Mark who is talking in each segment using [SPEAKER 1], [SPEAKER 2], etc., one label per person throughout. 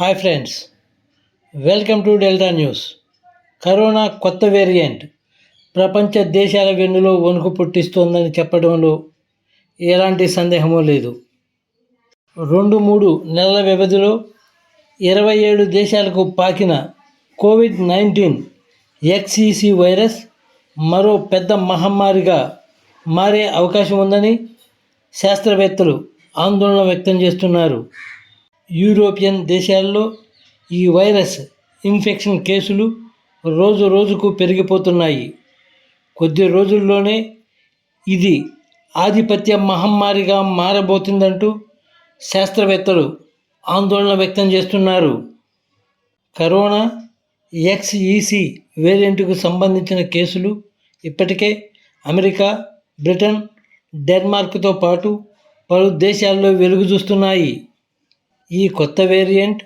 [SPEAKER 1] Hi friends welcome to Delta news corona కొత్త variant ప్రపంచ దేశాల వెన్నులో వణుకు పుట్టిస్తోందని చెప్పడంలో ఎలాంటి సందేహమూ లేదు. రెండు మూడు నెలల వ్యవధిలో ఇరవై ఏడు దేశాలకు పాకిన కోవిడ్ నైన్టీన్ ఎక్సీసీ వైరస్ మరో పెద్ద మహమ్మారిగా మారే అవకాశం ఉందని శాస్త్రవేత్తలు ఆందోళన వ్యక్తం చేస్తున్నారు. యూరోపియన్ దేశాల్లో ఈ వైరస్ ఇన్ఫెక్షన్ కేసులు రోజు రోజుకు పెరిగిపోతున్నాయి. కొద్ది రోజుల్లోనే ఇది ఆధిపత్య మహమ్మారిగా మారబోతుందంటూ శాస్త్రవేత్తలు ఆందోళన వ్యక్తం చేస్తున్నారు. కరోనా ఎక్స్ఈసి వేరియంట్కు సంబంధించిన కేసులు ఇప్పటికే అమెరికా బ్రిటన్ డెన్మార్క్తో పాటు పలు దేశాల్లో వెలుగు చూస్తున్నాయి ఈ కొత్త వేరియంట్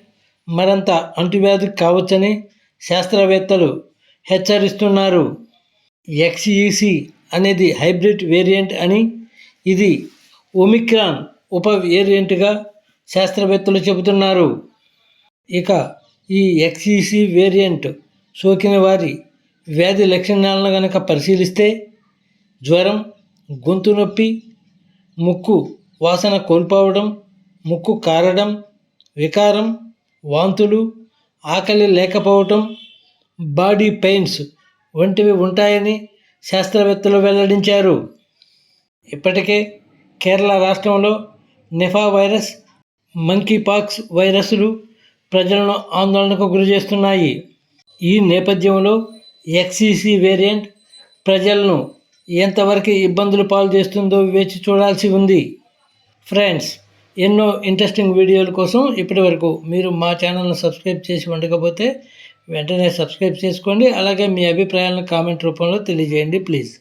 [SPEAKER 1] మరింత అంటువ్యాధి కావచ్చని శాస్త్రవేత్తలు హెచ్చరిస్తున్నారు. ఎక్స్ఈసి అనేది హైబ్రిడ్ వేరియంట్ అని ఇది ఒమిక్రాన్ ఉప వేరియంట్గా శాస్త్రవేత్తలు చెబుతున్నారు. ఇక ఈ ఎక్స్ఈసి వేరియంట్ సోకిన వారి వ్యాధి లక్షణాలను కనుక పరిశీలిస్తే జ్వరం గొంతు నొప్పి ముక్కు వాసన కోల్పోవడం ముక్కు కారడం వికారం వాంతులు ఆకలి లేకపోవటం బాడీ పెయిన్స్ వంటివి ఉంటాయని శాస్త్రవేత్తలు వెల్లడించారు. ఇప్పటికే కేరళ రాష్ట్రంలో నిఫా వైరస్ మంకీ పాక్స్ వైరస్లు ప్రజలను ఆందోళనకు గురి చేస్తున్నాయి ఈ నేపథ్యంలో ఎక్సీసీ వేరియంట్ ప్రజలను ఎంతవరకు ఇబ్బందులు పాలు చేస్తుందో వేచి చూడాల్సి ఉంది. ఫ్రెండ్స్ ఎన్నో ఇంట్రెస్టింగ్ వీడియోల కోసం ఇప్పటి వరకు మీరు మా ఛానల్ను సబ్స్క్రైబ్ చేసి ఉండకపోతే వెంటనే సబ్స్క్రైబ్ చేసుకోండి. అలాగే మీ అభిప్రాయాలను కామెంట్ రూపంలో తెలియజేయండి ప్లీజ్